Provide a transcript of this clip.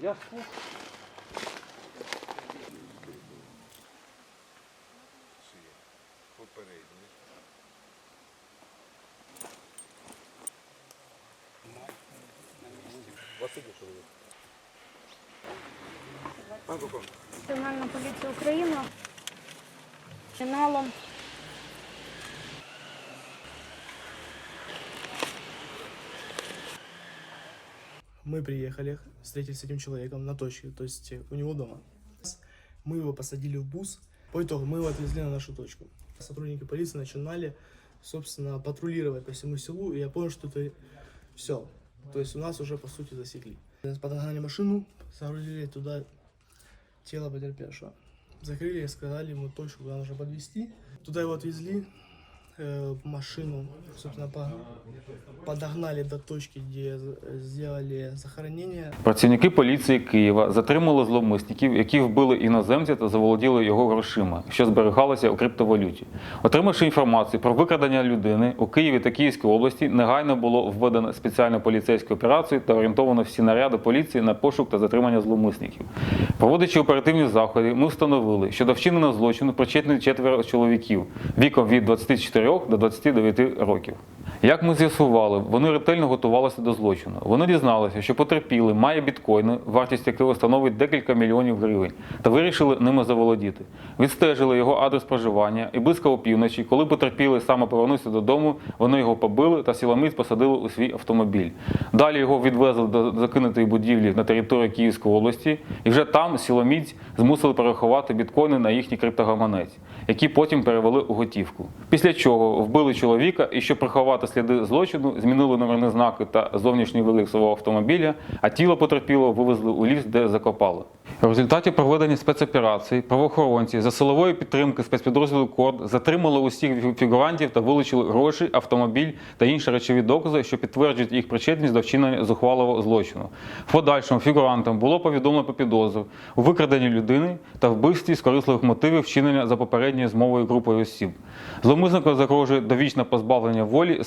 Я слух. Національна поліція України фіналом Мы приехали, встретились с этим человеком на точке, то есть э, у него дома. Мы его посадили в бус. По итогу мы его отвезли на нашу точку. Сотрудники полиции начинали, собственно, патрулировать по всему селу, и я понял, что это все. То есть у нас уже, по сути, засекли. Подогнали машину, загрузили туда тело потерпевшего. Закрыли и сказали ему точку, куда нужно подвезти. Туда его отвезли, э, машину, собственно, по- подогнали до точки, где з- сделали захоронение. Працівники поліції Києва затримали зловмисників, які вбили іноземця та заволоділи його грошима, що зберігалося у криптовалюті. Отримавши інформацію про викрадення людини у Києві та Київській області, негайно було введено спеціальну поліцейську операцію та орієнтовано всі наряди поліції на пошук та затримання зловмисників. Проводячи оперативні заходи, ми встановили, що до вчиненого злочину причетні четверо чоловіків віком від 24 до 29 років. Як ми з'ясували, вони ретельно готувалися до злочину. Вони дізналися, що потерпілий має біткоїни, вартість якого становить декілька мільйонів гривень, та вирішили ними заволодіти. Відстежили його адрес проживання і близько опівночі, коли потерпілий саме повернувся додому, вони його побили та силоміць посадили у свій автомобіль. Далі його відвезли до закинутої будівлі на території Київської області, і вже там силоміць змусили перерахувати біткоїни на їхній криптогаманець, які потім перевели у готівку. Після чого вбили чоловіка і щоб приховати сліди злочину, змінили номерні знаки та зовнішній вигляд свого автомобіля, а тіло потерпілого вивезли у ліс, де закопали. В результаті проведення спецоперації правоохоронці за силової підтримки спецпідрозділу КОРД затримали усіх фігурантів та вилучили гроші, автомобіль та інші речові докази, що підтверджують їх причетність до вчинення зухвалого злочину. В подальшому фігурантам було повідомлено про підозру у викраденні людини та вбивстві з корисливих мотивів вчинення за попередньою змовою групою осіб. Зловмиснику загрожує довічне позбавлення волі